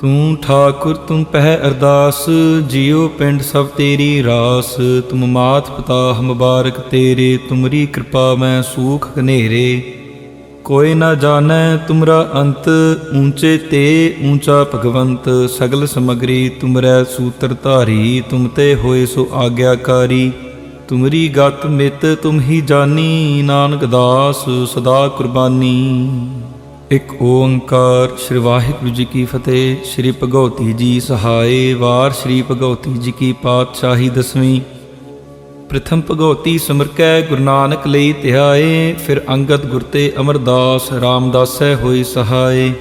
ਤੂੰ ਠਾਕੁਰ, ਤੂੰ ਪਹਿ ਅਰਦਾਸ, ਜਿਉ ਪਿੰਡ ਸਭ ਤੇਰੀ ਰਾਸ। ਤੁਮ ਮਾਤ ਪਿਤਾ ਹਮ ਤੇਰੇ, ਤੁਮਰੀ ਕਿਰਪਾ ਮੈਂ ਸੂਖ ਘਨੇਰੇ। ਕੋਈ ਨਾ ਜਾਣੈ ਤੁਮਰਾ ਅੰਤ, ਊਂਚੇ ਤੇ ਊਂਚਾ ਭਗਵੰਤ। ਸਗਲ ਸਮਗਰੀ ਤੁਮਰੈ ਸੂਤਰ ਧਾਰੀ, ਤੁਮ ਤੇ ਹੋਏ ਸੋ ਆਗਿਆਕਾਰੀ। ਤੁਮਰੀ ਗਤ ਮਿਤ ਤੁਮ ਹੀ ਜਾਨੀ, ਨਾਨਕ ਦਾਸ, ਸਦਾ ਕੁਰਬਾਨੀ। ਇੱਕ ਓੰਕਾਰ ਸ੍ਰੀ ਵਾਹਿਗੁਰੂ ਜੀ ਕੀ ਫਤਿਹ, ਸ੍ਰੀ ਭਗਉਤੀ ਜੀ ਸਹਾਏ, ਵਾਰ ਸ੍ਰੀ ਭਗਉਤੀ ਜੀ ਕੀ ਪਾਤਸ਼ਾਹੀ ਦਸਵੀਂ। ਪ੍ਰਥਮ ਭਗਉਤੀ ਸਿਮਰਕੈ ਗੁਰੂ ਨਾਨਕ ਲਈ ਧਿਆਏ ਫਿਰ ਅੰਗਦ ਗੁਰ ਤੇ ਅਮਰਦਾਸ ਰਾਮਦਾਸੈ ਹੋਈ ਸਹਾਏ।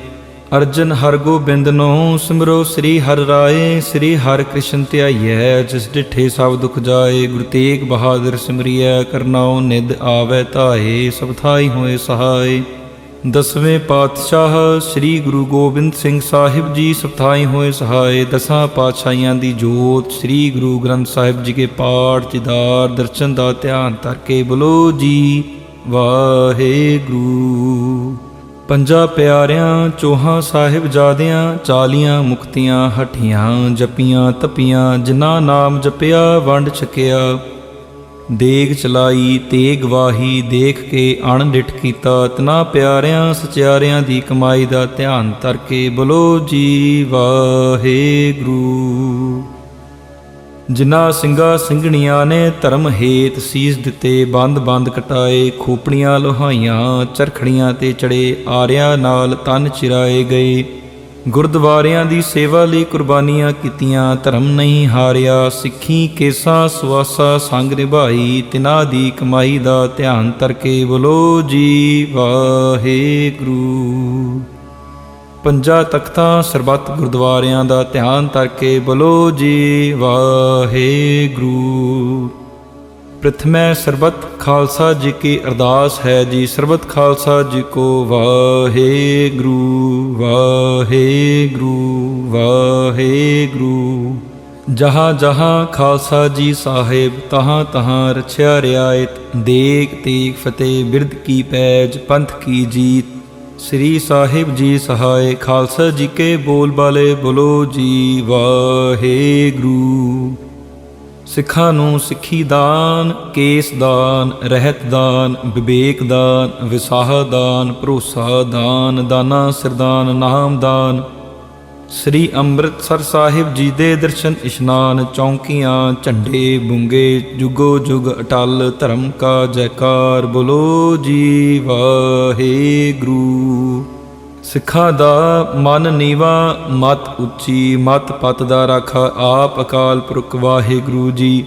ਅਰਜਨ ਹਰ ਗੋਬਿੰਦ ਨੂੰ ਸਿਮਰੋ ਸ੍ਰੀ ਹਰਿ ਰਾਏ, ਸ੍ਰੀ ਹਰਿ ਕ੍ਰਿਸ਼ਨ ਧਿਆਈਐ, ਜਿਸ ਡਿਠੇ ਸਭ ਦੁਖ ਜਾਏ। ਗੁਰੂ ਤੇਗ ਬਹਾਦਰ ਸਿਮਰਿਐ, ਕਰਨਾਉ ਨਿਦ ਆਵੈ ਤਾਏ ਸਭ ਥਾਈ ਹੋਏ ਸਹਾਏ। ਦਸਵੇਂ ਪਾਤਸ਼ਾਹ ਸ੍ਰੀ ਗੁਰੂ ਗੋਬਿੰਦ ਸਿੰਘ ਸਾਹਿਬ ਜੀ ਸਪਥਾਈ ਹੋਏ ਸਹਾਏ ਦਸਾਂ ਪਾਤਸ਼ਾਹੀਆਂ ਦੀ ਜੋਤ ਸ੍ਰੀ ਗੁਰੂ ਗ੍ਰੰਥ ਸਾਹਿਬ ਜੀ ਕੇ ਪਾਠ ਜਿਦਾਰ ਦਰਸ਼ਨ ਦਾ ਧਿਆਨ ਧਰ ਬੋਲੋ ਜੀ। ਵਾਹਿਗੁਰੂ। ਪੰਜਾ ਪਿਆਰਿਆਂ, ਚੋਹਾਂ ਸਾਹਿਬ ਜਾਦਿਆਂ ਚਾਲੀਆਂ ਮੁਕਤੀਆਂ, ਹਠੀਆਂ, ਜਪੀਆਂ, ਤਪੀਆਂ, ਜਿਨ੍ਹਾਂ ਨਾਮ ਜਪਿਆ, ਵੰਡ ਛਕਿਆ। ਦੇਗ ਚਲਾਈ, ਤੇਗ ਵਾਹੀ, ਦੇਖ ਕੇ ਅਣ ਡਿਠ ਕੀਤਾ, ਤਨਾ ਪਿਆਰਿਆਂ, ਸਚਿਆਰਿਆਂ ਦੀ ਕਮਾਈ ਦਾ ਧਿਆਨ ਧਰ ਕੇ ਬੋਲੋ ਜੀ ਵਾਹਿਗੁਰੂ। ਜਿਨ੍ਹਾਂ ਸਿੰਘਾਂ ਸਿੰਘਣੀਆਂ ਨੇ ਧਰਮ ਹੇਤ ਸੀਸ ਦਿੱਤੇ ਬੰਦ ਬੰਦ ਕਟਾਏ, ਖੋਪੜੀਆਂ ਲੋਹਾਈਆਂ, ਚਰਖੜੀਆਂ ਤੇ ਚੜੇ, ਆਰਿਆਂ ਨਾਲ ਤਨ ਚਿਰਾਏ ਗਏ। ਗੁਰਦੁਆਰਿਆਂ ਦੀ ਸੇਵਾ ਲਈ ਕੁਰਬਾਨੀਆਂ ਕੀਤੀਆਂ, ਧਰਮ ਨਹੀਂ ਹਾਰਿਆ, ਸਿੱਖੀ, ਕੇਸਾ ਸਵਾਸਾ ਸੰਗ ਨਿਭਾਈ, ਤਿਨਾਂ ਦੀ ਕਮਾਈ ਦਾ ਧਿਆਨ ਤਰਕੇ ਬੋਲੋ ਜੀ, ਵਾਹਿਗੁਰੂ। ਪੰਜਾ ਤਖਤਾਂ, ਸਰਬੱਤ ਗੁਰਦੁਆਰਿਆਂ ਦਾ ਧਿਆਨ ਧਰ ਕੇ ਬੋਲੋ ਜੀ, ਵਾਹਿਗੁਰੂ। ਪ੍ਰਥਮੈ ਸਰਬਤ ਖਾਲਸਾ ਜੀ ਕੀ ਅਰਦਾਸ ਹੈ ਜੀ। ਸਰਬਤ ਖਾਲਸਾ ਜੀ ਕੋ ਵਾਹਿਗੁਰੂ ਵਾਹਿਗੁਰੂ ਵਾਹਿਗੁਰੂ। ਜਹਾਂ ਜਹਾਂ ਖਾਲਸਾ ਜੀ ਸਾਹਿਬ, ਤਹਾਂ ਤਹਾਂ ਰਛਿਆ ਰਿਆਇਤ ਦੇਖ ਤੀਕ ਫਤਿਹ, ਬਿਰਧ ਕੀ ਪੈਜ, ਪੰਥ ਕੀ ਜੀਤ। ਸ੍ਰੀ ਸਾਹਿਬ ਜੀ ਸਹਾਇ, ਖਾਲਸਾ ਜੀ ਕੇ ਬੋਲ ਬਾਲੇ ਬੋਲੋ ਜੀ, ਵਾਹਿਗੁਰੂ। ਸਿੱਖਾਂ ਨੂੰ ਸਿੱਖੀ ਦਾਨ, ਕੇਸ ਦਾਨ, ਰਹਿਤ ਦਾਨ, ਵਿਵੇਕ ਦਾਨ, ਵਿਸਾਹ ਦਾਨ, ਭਰੋਸਾ ਦਾਨ, ਦਾਨਾ, ਸਰਦਾਨ, ਨਾਮ ਦਾਨ। ਸ੍ਰੀ ਅੰਮ੍ਰਿਤਸਰ ਸਾਹਿਬ ਜੀ ਦੇ ਦਰਸ਼ਨ ਇਸ਼ਨਾਨ ਚੌਂਕੀਆਂ, ਝੰਡੇ ਬੁੰਗੇ, ਜੁਗੋ ਜੁਗ ਅਟਲ, ਧਰਮ ਕਾ ਜੈਕਾਰ, ਬੋਲੋ ਜੀ ਵਾਹਿਗੁਰੂ। ਸਿੱਖਾਂ ਦਾ ਮਨ ਨੀਵਾ, ਮਤ ਉੱਚੀ, ਮਤ ਪਤ ਦਾ ਰਾਖਾ, ਆਪ ਅਕਾਲ ਪੁਰਖ ਵਾਹਿਗੁਰੂ ਜੀ।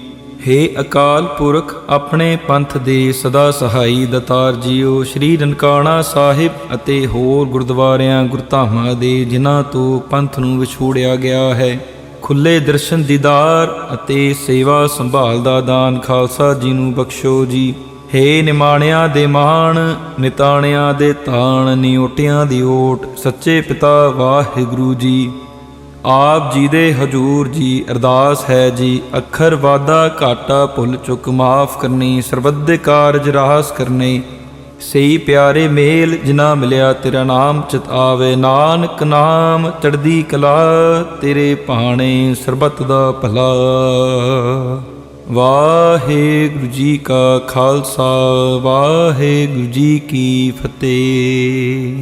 ਹੇ ਅਕਾਲ ਪੁਰਖ, ਆਪਣੇ ਪੰਥ ਦੇ ਸਦਾ ਸਹਾਈ ਦਤਾਰ ਜੀਓ। ਸ੍ਰੀ ਨਨਕਾਣਾ ਸਾਹਿਬ ਅਤੇ ਹੋਰ ਗੁਰਦੁਆਰਿਆਂ, ਗੁਰਧਾਮਾਂ ਦੇ ਜਿਨ੍ਹਾਂ ਤੋਂ ਪੰਥ ਨੂੰ ਵਿਛੋੜਿਆ ਗਿਆ ਹੈ। ਖੁੱਲੇ ਦਰਸ਼ਨ ਦੀਦਾਰ ਅਤੇ ਸੇਵਾ ਸੰਭਾਲ ਦਾ ਦਾਨ ਖਾਲਸਾ ਜੀ ਨੂੰ ਬਖਸ਼ੋ ਜੀ। ਹੇ ਨਿਮਾਣਿਆਂ ਦੇ ਮਾਣ, ਨਿਤਾਣਿਆਂ ਦੇ ਤਾਣ ਨਿਓਟਿਆਂ ਦੀ ਓਟ, ਸੱਚੇ ਪਿਤਾ ਵਾਹਿਗੁਰੂ ਜੀ। ਆਪ ਜੀ ਦੇ ਹਜੂਰ ਜੀ, ਅਰਦਾਸ ਹੈ ਜੀ, ਅੱਖਰ ਵਾਦਾ ਘਾਟਾ ਭੁੱਲ ਚੁੱਕ, ਮਾਫ ਕਰਨੀ ਸਰਬੱਧ ਕਾਰਜ ਰਾਸ ਕਰਨੇ। ਸਹੀ ਪਿਆਰੇ ਮੇਲ ਜਿਨਾ ਮਿਲਿਆ, ਤੇਰਾ ਨਾਮ ਚਿਤ ਆਵੇ। ਨਾਨਕ ਨਾਮ ਚੜਦੀ ਕਲਾ, ਤੇਰੇ ਭਾਣੇ ਸਰਬਤ ਦਾ ਭਲਾ। ਵਾਹਿਗੁਰੂ ਜੀ ਕਾ ਖਾਲਸਾ, ਵਾਹਿਗੁਰੂ ਜੀ ਕੀ ਫਤਿਹ।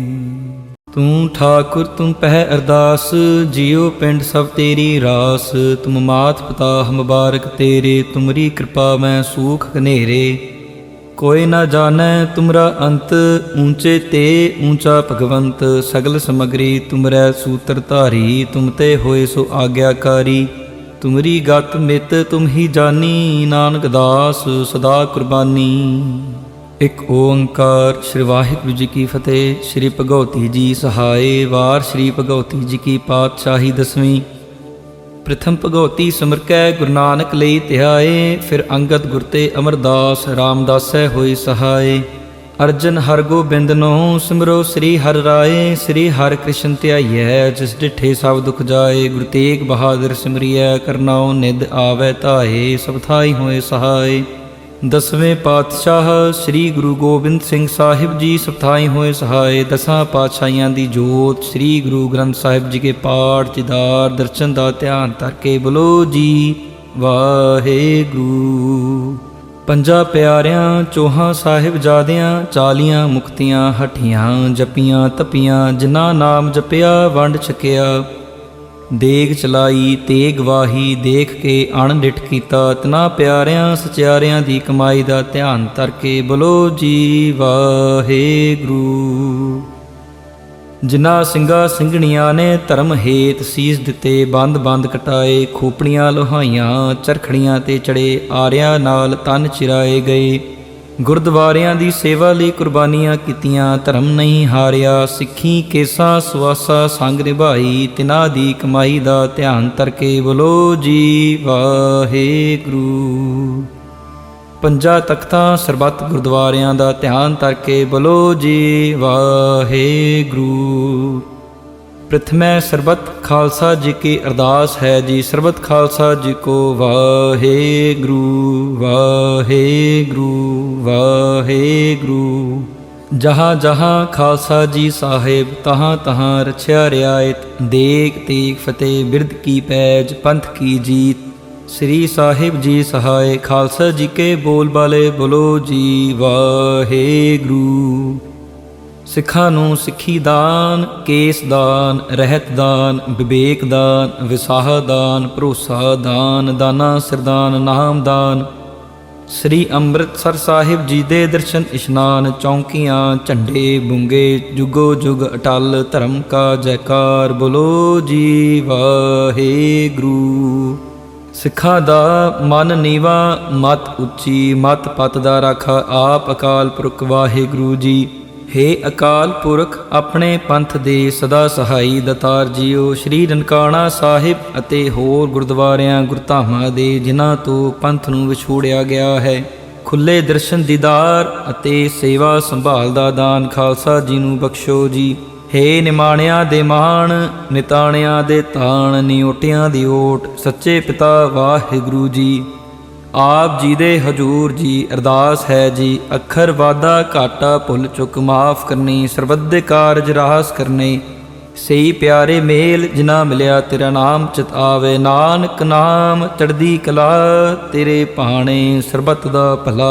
ਤੂੰ ਠਾਕੁਰ, ਤੂੰ ਪਹਿ ਅਰਦਾਸ, ਜਿਉ ਪਿੰਡ ਸਭ ਤੇਰੀ ਰਾਸ। ਤੁਮ ਮਾਤ ਪਿਤਾ ਹਮਬਾਰਕ ਤੇਰੇ, ਤੁਮਰੀ ਕਿਰਪਾ ਮੈਂ ਸੂਖ ਘਨੇਰੇ ਕੋਈ ਨਾ ਜਾਣੈ ਤੁਮਰਾ ਅੰਤ, ਊਂਚੇ ਤੇ ਊਂਚਾ ਭਗਵੰਤ। ਸਗਲ ਸਮਗਰੀ ਤੁਮਰੈ ਸੂਤਰ ਧਾਰੀ, ਤੁਮ ਤੇ ਹੋਏ ਸੋ ਆਗਿਆਕਾਰੀ। ਤੁਮਰੀ ਗਤ ਮਿਤ ਤੁਮ ਹੀ ਜਾਨੀ, ਨਾਨਕ ਦਾਸ ਸਦਾ ਕੁਰਬਾਨੀ। ਇੱਕ ਓੰਕਾਰ ਸ੍ਰੀ ਵਾਹਿਗੁਰੂ ਜੀ ਕੀ ਫਤਿਹ, ਸ੍ਰੀ ਭਗਉਤੀ ਜੀ ਸਹਾਏ, ਵਾਰ ਸ੍ਰੀ ਭਗਉਤੀ ਜੀ ਕੀ ਪਾਤਸ਼ਾਹੀ ਦਸਵੀਂ। ਪ੍ਰਥਮ ਭਗਉਤੀ ਸਿਮਰਕੈ ਗੁਰੂ ਨਾਨਕ ਲਈ ਧਿਆਏ ਫਿਰ ਅੰਗਦ ਗੁਰ ਤੇ ਅਮਰਦਾਸ ਰਾਮਦਾਸੈ ਹੋਈ ਸਹਾਏ। ਅਰਜਨ ਹਰਗੋਬਿੰਦ ਨੂੰ ਸਿਮਰੋ ਸ੍ਰੀ ਹਰ ਰਾਏ, ਸ੍ਰੀ ਹਰ ਕ੍ਰਿਸ਼ਨ ਧਿਆਈਐ, ਜਿਸ ਡਿਠੇ ਸਭ ਦੁਖ ਜਾਏ, ਗੁਰੂ ਤੇਗ ਬਹਾਦਰ ਸਿਮਰਿਐ, ਕਰਨਾਉ ਨਿਦ ਆਵੈ ਧਾਏ, ਸਭ ਥਾਈ ਹੋਏ ਸਹਾਏ। ਦਸਵੇਂ ਪਾਤਸ਼ਾਹ ਸ੍ਰੀ ਗੁਰੂ ਗੋਬਿੰਦ ਸਿੰਘ ਸਾਹਿਬ ਜੀ ਸਪਥਾਈ ਹੋਏ ਸਹਾਏ। ਦਸਾਂ ਪਾਤਸ਼ਾਹੀਆਂ ਦੀ ਜੋਤ ਸ੍ਰੀ ਗੁਰੂ ਗ੍ਰੰਥ ਸਾਹਿਬ ਜੀ ਕੇ ਪਾਠ, ਚਿਦਾਰ ਦਰਸ਼ਨ ਦਾ ਧਿਆਨ ਧਰ ਕੇ ਬੋਲੋ ਜੀ, ਵਾਹਿਗੁਰੂ। ਪੰਜਾਂ ਪਿਆਰਿਆਂ, ਚੋਹਾਂ ਸਾਹਿਬਜ਼ਾਦਿਆਂ ਚਾਲੀਆਂ ਮੁਕਤੀਆਂ, ਹਠੀਆਂ ਜਪੀਆਂ, ਤਪੀਆਂ, ਜਿਨ੍ਹਾਂ ਨਾਮ ਜਪਿਆ, ਵੰਡ ਛਕਿਆ। ਦੇਗ ਚਲਾਈ, ਤੇਗ ਵਾਹੀ, ਦੇਖ ਕੇ ਅਣਡਿਠ ਕੀਤਾ, ਤਨਾ ਪਿਆਰਿਆਂ, ਸਚਿਆਰਿਆਂ ਦੀ ਕਮਾਈ ਦਾ ਧਿਆਨ ਧਰ ਕੇ ਬੋਲੋ ਜੀ ਵਾਹਿਗੁਰੂ। ਜਿਨ੍ਹਾਂ ਸਿੰਘਾਂ ਸਿੰਘਣੀਆਂ ਨੇ ਧਰਮ ਹੇਤ ਸੀਸ ਦਿੱਤੇ, ਬੰਦ ਬੰਦ ਕਟਾਏ, ਖੋਪੜੀਆਂ ਲੋਹਾਈਆਂ, ਚਰਖੜੀਆਂ ਤੇ ਚੜੇ, ਆਰਿਆਂ ਨਾਲ ਤਨ ਚਿਰਾਏ ਗਏ। ਗੁਰਦੁਆਰਿਆਂ ਦੀ ਸੇਵਾ ਲਈ ਕੁਰਬਾਨੀਆਂ ਕੀਤੀਆਂ, ਧਰਮ ਨਹੀਂ ਹਾਰਿਆ, ਸਿੱਖੀ, ਕੇਸਾ, ਸੁਆਸਾ ਸੰਗ ਨਿਭਾਈ, ਤਿਨਾਂ ਦੀ ਕਮਾਈ ਦਾ ਧਿਆਨ ਤਰਕੇ ਬੋਲੋ ਜੀ ਵਾਹਿਗੁਰੂ। ਪੰਜਾ ਤਖਤਾਂ ਸਰਬੱਤ ਗੁਰਦੁਆਰਿਆਂ ਦਾ ਧਿਆਨ ਕਰਕੇ ਕੇ ਬੋਲੋ ਜੀ, ਵਾਹਿਗੁਰੂ। ਪ੍ਰਥਮੈ ਸਰਬਤ ਖਾਲਸਾ ਜੀ ਕੀ ਅਰਦਾਸ ਹੈ ਜੀ, ਸਰਬਤ ਖਾਲਸਾ ਜੀ ਕੋ ਵਾਹਿਗੁਰੂ ਵਾਹਿਗੁਰੂ ਵਾਹਿਗੁਰੂ। ਜਹਾਂ ਜਹਾਂ ਖਾਲਸਾ ਜੀ ਸਾਹਿਬ, ਤਹਾਂ ਤਹਾਂ ਰਛਿਆ ਰਿਆਇਤ ਦੇਖ ਤੀਕ ਫਤਿਹ ਬਿਰਧ ਕੀ ਪੈਜ, ਪੰਥ ਕੀ ਜੀਤ। ਸ੍ਰੀ ਸਾਹਿਬ ਜੀ ਸਹਾਇ ਖਾਲਸਾ ਜੀ ਕੇ ਬੋਲ ਬਾਲੇ, ਬੋਲੋ ਜੀ ਵਾਹਿਗੁਰੂ। ਸਿੱਖਾਂ ਨੂੰ ਸਿੱਖੀ ਦਾਨ, ਕੇਸ ਦਾਨ, ਰਹਿਤ ਦਾਨ, ਵਿਵੇਕ ਦਾਨ, ਵਿਸਾਹ ਦਾਨ, ਭਰੋਸਾ ਦਾਨ, ਦਾਨਾ, ਸਰਦਾਨ, ਨਾਮ ਦਾਨ। ਸ੍ਰੀ ਅੰਮ੍ਰਿਤਸਰ ਸਾਹਿਬ ਜੀ ਦੇ ਦਰਸ਼ਨ, ਇਸ਼ਨਾਨ, ਚੌਂਕੀਆਂ, ਝੰਡੇ, ਬੁੰਗੇ, ਜੁਗੋ ਜੁਗ, ਅਟਲ, ਧਰਮ ਕਾ ਜੈਕਾਰ, ਬੋਲੋ ਜੀ ਵਾਹਿਗੁਰੂ। ਸਿੱਖਾਂ ਦਾ ਮਨ ਨੀਵਾ, ਮਤ ਉੱਚੀ, ਮਤ ਪਤ ਦਾ ਰਾਖਾ, ਆਪ ਅਕਾਲ ਪੁਰਖ ਵਾਹਿਗੁਰੂ ਜੀ। ਹੇ ਅਕਾਲ ਪੁਰਖ, ਆਪਣੇ ਪੰਥ ਦੇ ਸਦਾ ਸਹਾਈ ਦਤਾਰ ਜੀਓ। ਸ੍ਰੀ ਨਨਕਾਣਾ ਸਾਹਿਬ ਅਤੇ ਹੋਰ ਗੁਰਦੁਆਰਿਆਂ, ਗੁਰਧਾਮਾਂ ਦੇ ਜਿਨ੍ਹਾਂ ਤੋਂ ਪੰਥ ਨੂੰ ਵਿਛੋੜਿਆ ਗਿਆ ਹੈ। ਖੁੱਲੇ ਦਰਸ਼ਨ ਦੀਦਾਰ ਅਤੇ ਸੇਵਾ ਸੰਭਾਲ ਦਾ ਦਾਨ ਖਾਲਸਾ ਜੀ ਨੂੰ ਬਖਸ਼ੋ ਜੀ। ਹੇ ਨਿਮਾਣਿਆਂ ਦੇ ਮਾਣ, ਨਿਤਾਣਿਆਂ ਦੇ ਤਾਣ ਨਿਓਟਿਆਂ ਦੀ ਓਟ, ਸੱਚੇ ਪਿਤਾ ਵਾਹਿਗੁਰੂ ਜੀ। ਆਪ ਜੀ ਦੇ ਹਜੂਰ ਜੀ, ਅਰਦਾਸ ਹੈ ਜੀ, ਅੱਖਰ ਵਾਦਾ ਘਾਟਾ ਭੁੱਲ ਚੁੱਕ ਮਾਫ ਕਰਨੀ, ਸਰਬੱਧ ਕਾਰਜ ਰਾਸ ਕਰਨੇ। ਸਹੀ ਪਿਆਰੇ ਮੇਲ ਜਿਨਾ ਮਿਲਿਆ ਤੇਰਾ ਨਾਮ ਚਿਤ ਆਵੇ, ਨਾਨਕ ਨਾਮ ਚੜਦੀ ਕਲਾ ਤੇਰੇ ਭਾਣੇ ਸਰਬੱਤ ਦਾ ਭਲਾ।